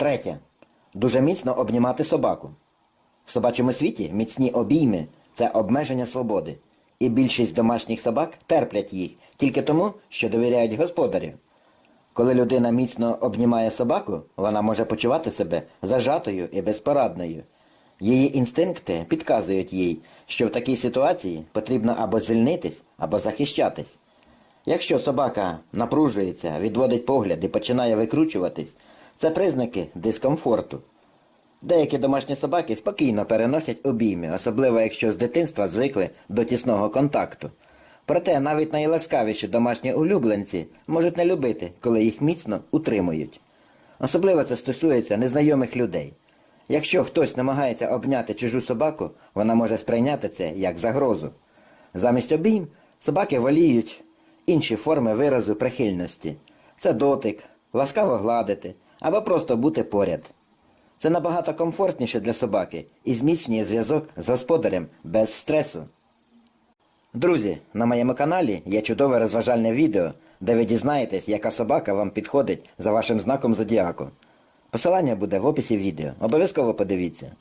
Третє. Дуже міцно обнімати собаку. В собачому світі міцні обійми це обмеження свободи. І більшість домашніх собак терплять їх тільки тому, що довіряють господарю. Коли людина міцно обнімає собаку, вона може почувати себе зажатою і безпорадною. Її інстинкти підказують їй, що в такій ситуації потрібно або звільнитись, або захищатись. Якщо собака напружується, відводить погляд і починає викручуватись, це признаки дискомфорту. Деякі домашні собаки спокійно переносять обійми, особливо якщо з дитинства звикли до тісного контакту. Проте навіть найласкавіші домашні улюбленці можуть не любити, коли їх міцно утримують. Особливо це стосується незнайомих людей. Якщо хтось намагається обняти чужу собаку, вона може сприйняти це як загрозу. Замість обійм собаки воліють інші форми виразу прихильності. Це дотик, ласкаво гладити або просто бути поряд. Це набагато комфортніше для собаки і зміцнює зв'язок з господарем без стресу. Друзі, на моєму каналі є чудове розважальне відео, де ви дізнаєтесь, яка собака вам підходить за вашим знаком зодіаку. Посилання буде в описі відео. Обов'язково подивіться.